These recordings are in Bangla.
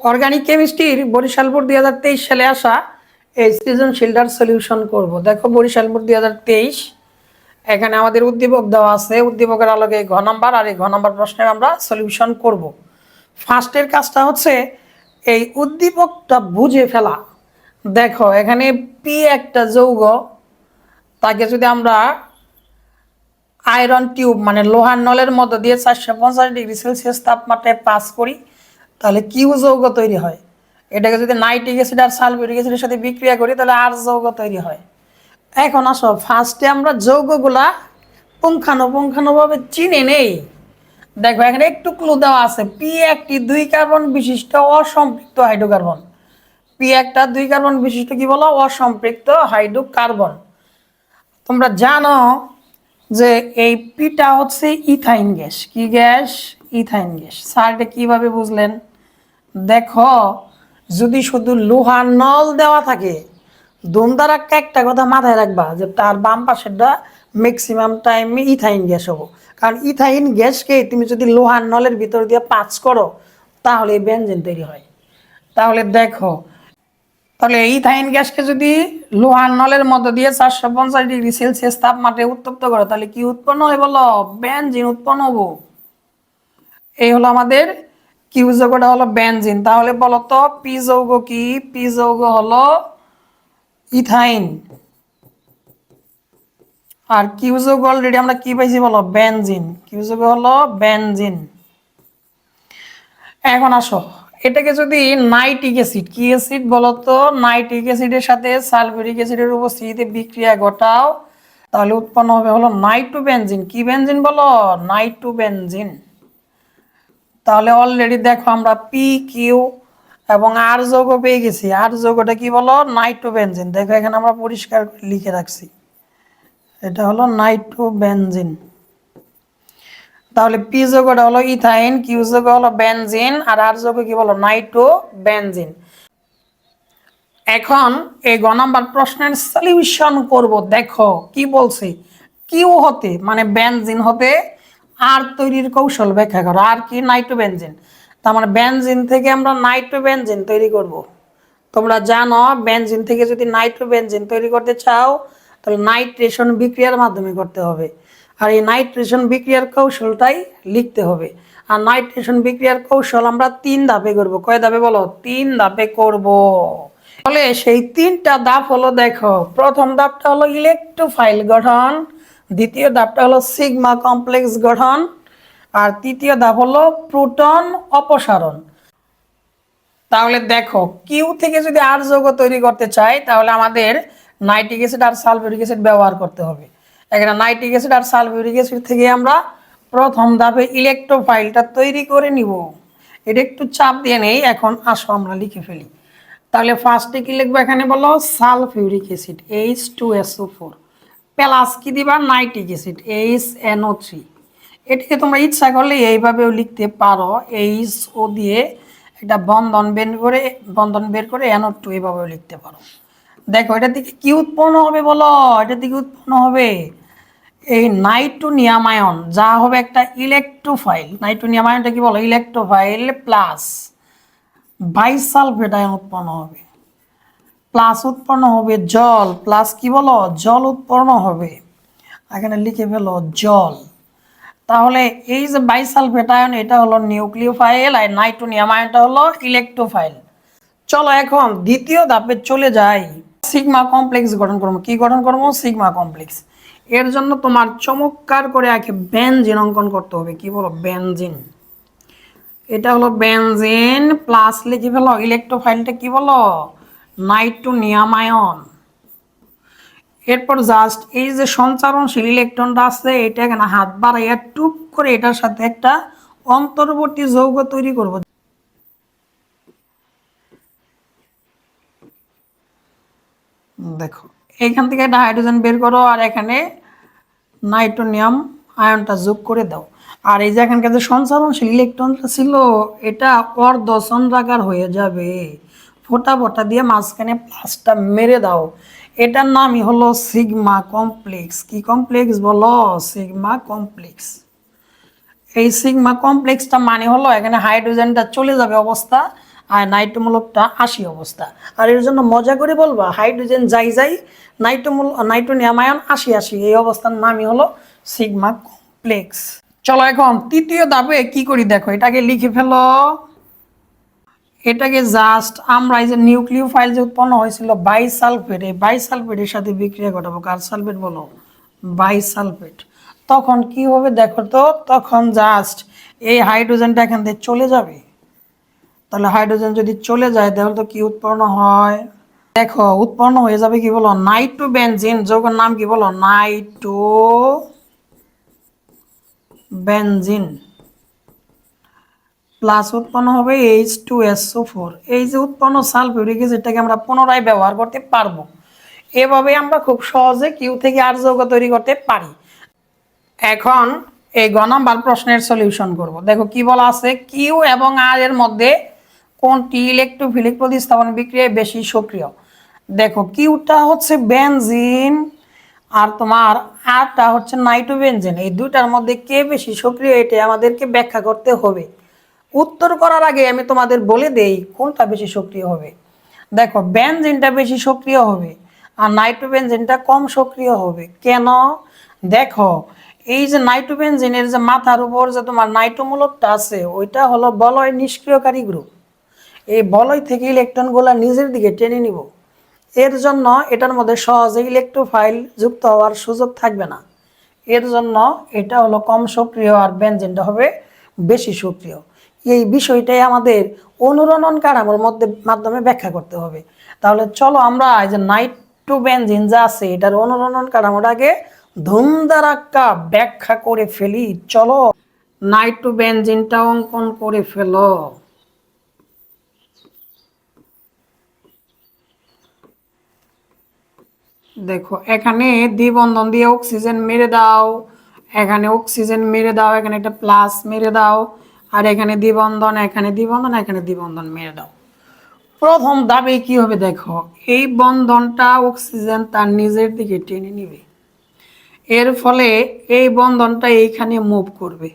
অর্গানিক কেমিস্ট্রির বরিশাল বোর্ড দুই হাজার তেইশ সালে আসা এই সৃজনশীলটার সলিউশন করব। দেখো বরিশাল বোর্ড দুই হাজার তেইশ, এখানে আমাদের উদ্দীপক দেওয়া আছে। উদ্দীপকের আলোকে ঘ নাম্বার আর এই ঘ নাম্বার প্রশ্নের আমরা সলিউশন করব। ফার্স্টের কাজটা হচ্ছে এই উদ্দীপকটা বুঝে ফেলা। দেখো, এখানে পি একটা যৌগ, তাকে যদি আমরা আয়রন টিউব মানে লোহার নলের মধ্য দিয়ে চারশো পঞ্চাশ ডিগ্রি সেলসিয়াস তাপমাত্রায় পাস করি তাহলে কিউ যৌগ তৈরি হয়? এটাকে যদি নাইট্রিক অ্যাসিড আর সালফিউরিক অ্যাসিডের সাথে বিক্রিয়া করি, তাহলে আর যৌগ তৈরি হয়। এখন আসো ফার্স্টে আমরা যৌগগুলা পুঙ্খানুপুঙ্খানুভাবে চিনে নেই। দেখো, এখানে একটু ক্লু দেওয়া আছে। পি একটি দুই কার্বন বিশিষ্ট অসম্পৃক্ত হাইড্রোকার্বন। পি একটা দুই কার্বন বিশিষ্ট কি বলো? অসম্পৃক্ত হাইড্রোকার্বন। তোমরা জানো যে এই পিটা হচ্ছে ইথাইন গ্যাস। কি গ্যাস? Ethyne gas. স্যার এটা কীভাবে বুঝলেন? দেখো, যদি শুধু লোহার নল দেওয়া থাকে দুমদারাক্কা একটা কথা মাথায় রাখবা যে তার বাম পাশেরটা ম্যাক্সিমাম টাইমে ইথাইন গ্যাস হব। কারণ ইথাইন গ্যাসকে তুমি যদি লোহার নলের ভিতর দিয়ে পাঁচ করো, তাহলে ব্যঞ্জন তৈরি হয়। তাহলে দেখো, তাহলে ইথাইন গ্যাসকে যদি লোহার নলের মধ্য দিয়ে চারশো পঞ্চাশ ডিগ্রি সেলসিয়াস তাপমাত্রায় উত্তপ্ত করো, তাহলে কি উৎপন্ন হয় বলো? বেনজিন উৎপন্ন হব। এই হলো আমাদের কিউ যৌগটা হলো বেনজিন তাহলে বলো তো, পি যৌগ কি? পি যৌগ হলো ইথাইন আর কিউ যৌগ অলরেডি আমরা কি পাইছি বলো? বেনজিন কিউ যৌগ হলো? বেনজিন এখন আসো। এটাকে যদি নাইট্রিক অ্যাসিড কি অ্যাসিড বলতো নাইট্রিক অ্যাসিডের সাথে সালফিউরিক অ্যাসিডের উপস্থিতিতে বিক্রিয়া ঘটাও, তাহলে উৎপন্ন হবে হলো নাইট্রোবেনজিন কি বেনজিন বলো? নাইট্রোবেনজিন তাহলে অলরেডি দেখো আমরা পি কিউ এবং আর যৌগ পেয়ে গেছি। আর যৌগটা কি বলো? নাইট্রোবেনজিন দেখো এখানে আমরা পরিষ্কার করে লিখে রাখছি। এটা হলো নাইট্রোবেনজিন তাহলে পি যৌগটা হলো ইথাইন কিউ যৌগ হলো বেনজিন আর আর যৌগ কি বলো? নাইট্রো বেনজিন এখন এই গ নাম্বার প্রশ্নের সলিউশন করব। দেখো, কি বলছে? কিউ হতে মানে বেনজিন হতে আর তৈরির কৌশল ব্যাখ্যা করো। আর কি? নাইট্রো বেনজিন তার মানে বেনজিন থেকে আমরা নাইট্রো বেনজিন তৈরি করব। তোমরা জানো, বেনজিন থেকে যদি নাইট্রো বেনজিন তৈরি করতে চাও, তাহলে নাইট্রেশন বিক্রিয়ার মাধ্যমে করতে হবে। আর এই নাইট্রেশন বিক্রিয়ার কৌশলটাই লিখতে হবে। আর নাইট্রেশন বিক্রিয়ার কৌশল আমরা তিন ধাপে করব। কয় ধাপে বলো? তিন ধাপে করব। তাহলে সেই তিনটা ধাপ হলো দেখো, প্রথম ধাপটা হলো ইলেকট্রোফাইল গঠন দ্বিতীয় ধাপটা হলো সিগমা কমপ্লেক্স গঠন, আর তৃতীয় ধাপ হলো প্রোটন অপসারণ। তাহলে দেখো, কিউ থেকে যদি আর যৌগ তৈরি করতে চাই, তাহলে আমাদের নাইট্রিক অ্যাসিড আর সালফিউরিক অ্যাসিড ব্যবহার করতে হবে। এখানে নাইট্রিক অ্যাসিড আর সালফিউরিক অ্যাসিড থেকে আমরা প্রথম ধাপে ইলেকট্রোফাইলটা তৈরি করে নিব। এটা একটু চাপ দিয়ে নেই, এখন আসো আমরা লিখে ফেলি। তাহলে ফার্স্টে কি লিখব এখানে বলো? Sulphuric acid H two S O four plus কি দিবা nitric acid H N O three এটাকে তোমরা ইচ্ছা করলে এইভাবেও লিখতে পারো এইচ ও দিয়ে একটা বন্ধন বের করে, বন্ধন বের করে এনও টু এভাবেও লিখতে পারো। দেখো এটা থেকে কি উৎপন্ন হবে বলো? এটা থেকে উৎপন্ন হবে এই নাইট্রোনিয়াম আয়ন যা হবে একটা ইলেকট্রোফাইল নাইট্রোনিয়াম কি বলো? ইলেকট্রোফাইল প্লাস বাইসালফেট আয়ন উৎপন্ন হবে। প্লাস উৎপন্ন হবে জল প্লাস কি বলো? জল উৎপন্ন হবে। এখানে লিখে ফেলো, জল। তাহলে এই যে বাইসালফেট আয়ন এটা হলো নিউক্লিওফাইল আর নাইট্রোনিয়াম আয়নটা হলো ইলেকট্রোফাইল চলো এখন দ্বিতীয় ধাপে চলে যাই। সিগমা কমপ্লেক্স গঠন করব। কি গঠন করব? সিগমা কমপ্লেক্স এর জন্য তোমার চমৎকার করে আগে বেনজিন অঙ্কন করতে হবে। কি বলো? বেনজিন এটা হলো বেনজিন প্লাস লিখে ফেলো। ইলেকট্রোফাইলটা কি বলো? নাইট্রোনিয়াম আয়ন এরপর জাস্ট এই যে সঞ্চারণশীল ইলেকট্রনটা আছে এটা এখানে হাত বাড়াইয়া টুপ করে এটার সাথে একটা অন্তর্বর্তী যৌগ তৈরি করব। দেখো এখান থেকে একটা হাইড্রোজেন বের করো আর এখানে নাইট্রোনিয়াম আয়নটা যোগ করে দাও। আর এই যে এখানকার যে সঞ্চারণশীল ইলেকট্রনটা ছিল, এটা অর্ধ চন্দ্রাকার হয়ে যাবে। ফোটা ফোটা দিয়ে মাঝখানে প্লাসটা মেরে দাও। এটার নামই হলো সিগমা কমপ্লেক্স। কি কমপ্লেক্স বলো? Sigma complex. এই সিগমা কমপ্লেক্সটা মানে হলো এখানে হাইড্রোজেনটা চলে যাবে অবস্থা আর নাইট্রোমূলকটা আশি অবস্থা। আর এর জন্য মজা করে বলবা, হাইড্রোজেন যাই যাই, নাইট্রোমূল নাইট্রোনিয়াম আয়ন আশি আশি এই অবস্থার নামই হলো সিগমা কমপ্লেক্স। চলো এখন তৃতীয় ধাপে কি করি দেখো, এটাকে লিখে ফেলো। এটাকে জাস্ট আমরা এই যে নিউক্লিও ফাইল যে উৎপন্ন হয়েছিল বাইসালফেট এই বাইসালফেটের সাথে বিক্রিয়া ঘটাবো। কার সালফেট বলো বাইসালফেট তখন কি হবে দেখো তো, তখন জাস্ট এই হাইড্রোজেনটা এখান থেকে চলে যাবে। তাহলে হাইড্রোজেন যদি চলে যায়, তাহলে তো কি উৎপন্ন হয়? দেখো, উৎপন্ন হয়ে যাবে কি বলো নাইট্রো বেনজিন যৌগের নাম কি বলো? নাইট্রো বেনজিন প্লাস উৎপন্ন হবে এইচ টু এসও ফোর এই যে উৎপন্ন সালফিউরিক এটাকে আমরা পুনরায় ব্যবহার করতে পারব। এভাবে আমরা খুব সহজে কিউ থেকে আর যৌগ তৈরি করতে পারি। এখন এই গ নাম্বার প্রশ্নের সলিউশন করব। দেখো কি বলা আছে? কিউ এবং আর এর মধ্যে কোনটি ইলেকট্রোফিলিক প্রতিস্থাপন বিক্রিয়ায় বেশি সক্রিয়? দেখো কিউটা হচ্ছে বেনজিন আর তোমার আরটা হচ্ছে নাইট্রোবেনজিন এই দুইটার মধ্যে কে বেশি সক্রিয় এটা আমাদেরকে ব্যাখ্যা করতে হবে। উত্তর করার আগে আমি তোমাদের বলে দেই কোনটা বেশি সক্রিয় হবে। দেখো বেনজিনটা বেশি সক্রিয় হবে আর নাইট্রোবেনজিনটা কম সক্রিয় হবে। কেন? দেখো, এই যে নাইট্রোবেনজিনের যে মাথার উপর যে তোমার নাইট্রোমূলকটা আছে, ওইটা হলো বলয় নিষ্ক্রিয়কারী গ্রুপ। এই বলয় থেকে ইলেকট্রনগুলো নিজের দিকে টেনে নিব। এর জন্য এটার মধ্যে সহজে ইলেকট্রোফাইল যুক্ত হওয়ার সুযোগ থাকবে না। এর জন্য এটা হলো কম সক্রিয় আর বেনজিনটা হবে বেশি সক্রিয়। এই বিষয়টাই আমাদের অনুরণন কাঠামোর মধ্যে, মাধ্যমে ব্যাখ্যা করতে হবে। তাহলে চলো আমরা যে নাইট্রো বেনজিন যা আছে, এটার অনুরণন কাঠামোটাকে ধুমধারাক্কা ব্যাখ্যা করে ফেলি। চলো নাইট্রো বেনজিনটা অঙ্কন করে ফেলো। দেখো, এখানে দ্বিবন্ধন দিয়ে অক্সিজেন মেরে দাও। এখানে অক্সিজেন মেরে দাও, এখানে একটা প্লাস মেরে দাও। আর এখানে দ্বিবন্ধন এখানে দ্বিবন্ধন এখানে দ্বিবন্ধন মেরে দাও। প্রথম দাবি কি হবে দেখো, এই বন্ধনটা অক্সিজেন তার নিজের দিকে টেনে নিবে। এর ফলে এই বন্ধনটা এইখানে মুভ করবে।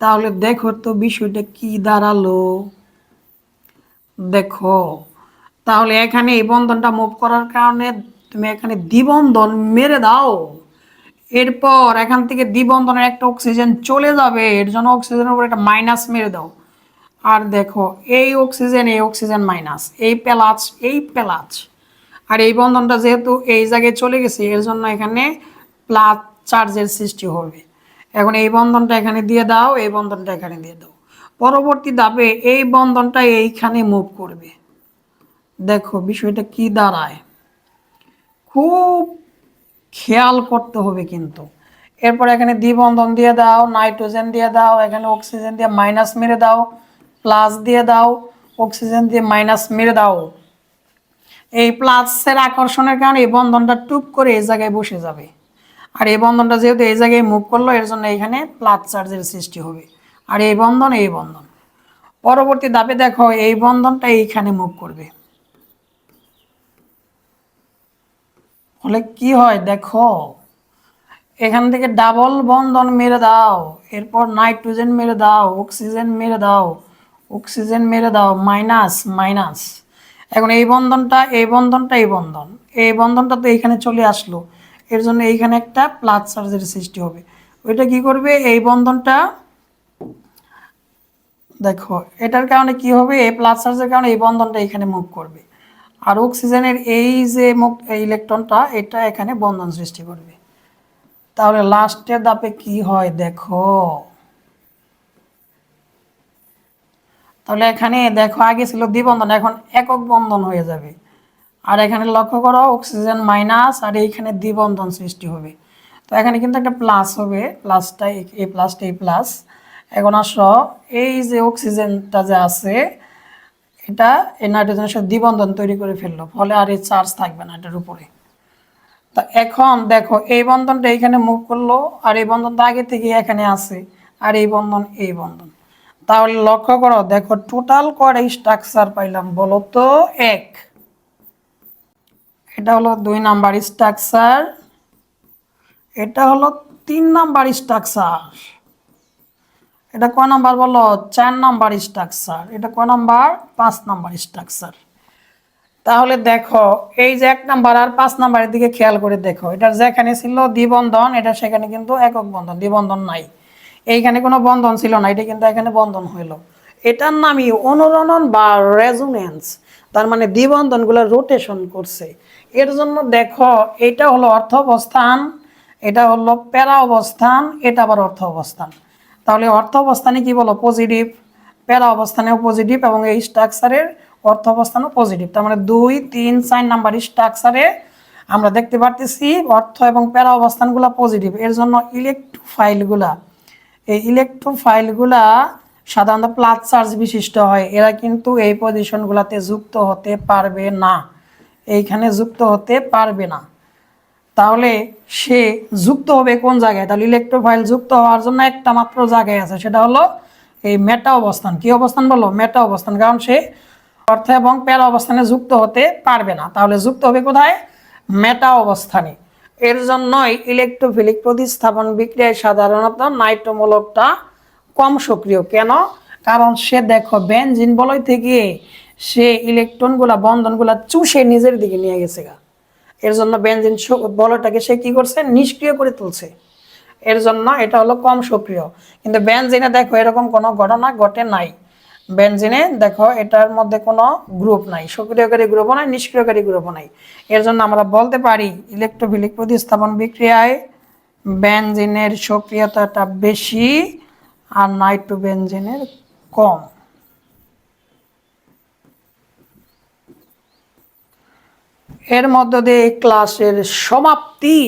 তাহলে দেখো তো বিষয়টা কি দাঁড়াল। দেখো, তাহলে এখানে এই বন্ধনটা মুভ করার কারণে তুমি এখানে দ্বিবন্ধন মেরে দাও। এরপর এখান থেকে দ্বিবন্ধনের একটা অক্সিজেন চলে যাবে, এর জন্য অক্সিজেনের উপর একটা মাইনাস মেরে দাও। আর দেখো, এই অক্সিজেন এই অক্সিজেন মাইনাস এই পেলাচ এই পেলাচ আর এই বন্ধনটা যেহেতু এই জায়গায় চলে গেছে, এর জন্য এখানে প্লাস চার্জের সৃষ্টি হবে। এখন এই বন্ধনটা এখানে দিয়ে দাও, এই বন্ধনটা এখানে দিয়ে দাও। পরবর্তী ধাপে এই বন্ধনটা এইখানে মুভ করবে। দেখো, বিষয়টা কি দাঁড়ায়? খুব খেয়াল করতে হবে কিন্তু। এরপর এখানে দ্বিবন্ধন দিয়ে দাও, নাইট্রোজেন দিয়ে দাও, এখানে অক্সিজেন দিয়ে মাইনাস মেরে দাও, প্লাস দিয়ে দাও, অক্সিজেন দিয়ে মাইনাস মেরে দাও। এই প্লাসের আকর্ষণের কারণে এই বন্ধনটা টুপ করে এই জায়গায় বসে যাবে। আর এই বন্ধনটা যেহেতু এই জায়গায় মুভ করল, এর জন্য এখানে প্লাস চার্জের সৃষ্টি হবে। আর এই বন্ধন এই বন্ধন। পরবর্তী ধাপে দেখো, এই বন্ধনটা এইখানে মুভ করবে। ফলে কি হয়? দেখো, এখান থেকে ডাবল বন্ধন মেরে দাও, এরপর নাইট্রোজেন মেরে দাও অক্সিজেন মেরে দাও অক্সিজেন মেরে দাও মাইনাস মাইনাস এখন এই বন্ধনটা এই বন্ধনটা এই বন্ধন, এই বন্ধনটা তো এইখানে চলে আসলো, এর জন্য এইখানে একটা প্লাস চার্জের সৃষ্টি হবে। ওইটা কি করবে? এই বন্ধনটা, দেখো, এটার কারণে কি হবে? এই প্লাস চার্জের কারণে এই বন্ধনটা এখানে মুভ করবে। আর অক্সিজেনের এই যে ইলেকট্রনটা, এটা এখানে বন্ধন সৃষ্টি করবে। তাহলে লাস্টের দাপে কি হয় দেখো। তাহলে এখানে দেখো, আগে ছিল দ্বিবন্ধন, এখন একক বন্ধন হয়ে যাবে। আর এখানে লক্ষ্য করো, অক্সিজেন মাইনাস, আর এইখানে দ্বিবন্ধন সৃষ্টি হবে। তো এখানে কিন্তু একটা প্লাস হবে, প্লাসটা এই প্লাসটা এই প্লাস। এখন আসো, এই যে অক্সিজেনটা যে আছে এটা এই নাইট্রোজেনের সাথে দ্বিবন্ধন তৈরি করে ফেলল, ফলে আর এই চার্জ থাকবে না এটার উপরে। তা এখন দেখো, এই বন্ধনটা এইখানে মুভ করল, আর এই বন্ধনটা আগে থেকে এখানে আছে, আর এই বন্ধন এই বন্ধন। তাহলে লক্ষ্য করো, দেখো টোটাল কয়টা স্ট্রাকচার পাইলাম বলো তো এক। এটা হলো দুই নাম্বার স্ট্রাকচার এটা হলো তিন নাম্বার স্ট্রাকচার এটা কয় নাম্বার বলো? চার নাম্বার স্ট্রাকচার এটা কয় নাম্বার? পাঁচ নাম্বার স্ট্রাকচার তাহলে দেখো, এই যে এক নাম্বার আর পাঁচ নাম্বারের দিকে খেয়াল করে দেখো। এটা যেখানে ছিল দ্বিবন্ধন, এটা সেখানে কিন্তু একক বন্ধন, দ্বিবন্ধন নাই। এইখানে কোনো বন্ধন ছিল না, এটা কিন্তু এখানে বন্ধন হইল। এটার নামই অনুরণন বা রেজুনেন্স তার মানে দ্বিবন্ধনগুলো রোটেশন করছে। এর জন্য দেখো, এটা হলো অর্থ অবস্থান, এটা হলো প্যারা অবস্থান এটা আবার অর্থ অবস্থান। তাহলে অর্থ অবস্থানে কি বলো? পজিটিভ প্যারা অবস্থানেও পজিটিভ এবং এই স্ট্রাকচারের অর্থ অবস্থানও পজিটিভ তার মানে দুই, তিন, চার নাম্বার স্ট্রাকচারে আমরা দেখতে পারতেছি অর্থ এবং প্যারা অবস্থানগুলো পজিটিভ এর জন্য ইলেকট্রোফাইলগুলা এই ইলেকট্রোফাইলগুলা সাধারণত প্লাস চার্জ বিশিষ্ট হয়। এরা কিন্তু এই পজিশনগুলোতে যুক্ত হতে পারবে না। এইখানে যুক্ত হতে পারবে না। তাহলে সে যুক্ত হবে কোন জায়গায়? তাহলে ইলেকট্রোফাইল যুক্ত হওয়ার জন্য একটা মাত্র জায়গায় আছে, সেটা হলো এই মেটা অবস্থান। কি অবস্থান বলো? মেটা অবস্থান। কারণ সে অর্থ এবং প্যারা অবস্থানে যুক্ত হতে পারবে না। তাহলে যুক্ত হবে কোথায়? মেটা অবস্থানে। এর জন্যই ইলেকট্রোফিলিক প্রতিস্থাপন বিক্রিয়ায় সাধারণত নাইট্রোমূলকটা কম সক্রিয়। কেন? কারণ সে দেখো বেনজিন বলয় থেকে সে ইলেকট্রনগুলা বন্ধনগুলা চুষে নিজের দিকে নিয়ে গেছে গা। এর জন্য বেনজিন বলটাকে সে কি করছে? নিষ্ক্রিয় করে তুলছে। এর জন্য এটা হলো কম সক্রিয়। কিন্তু বেনজিনে দেখো এরকম কোনো ঘটনা ঘটে নাই। বেনজিনে দেখো এটার মধ্যে কোনো গ্রুপ নাই। সক্রিয়কারী গ্রুপও নাই, নিষ্ক্রিয়কারী গ্রুপও নাই। এর জন্য আমরা বলতে পারি ইলেকট্রোফিলিক প্রতিস্থাপন বিক্রিয়ায় বেনজিনের সক্রিয়তাটা বেশি আর নাইট্রোবেনজিনের কম। এর মধ্য দিয়ে ক্লাসের সমাপ্তি।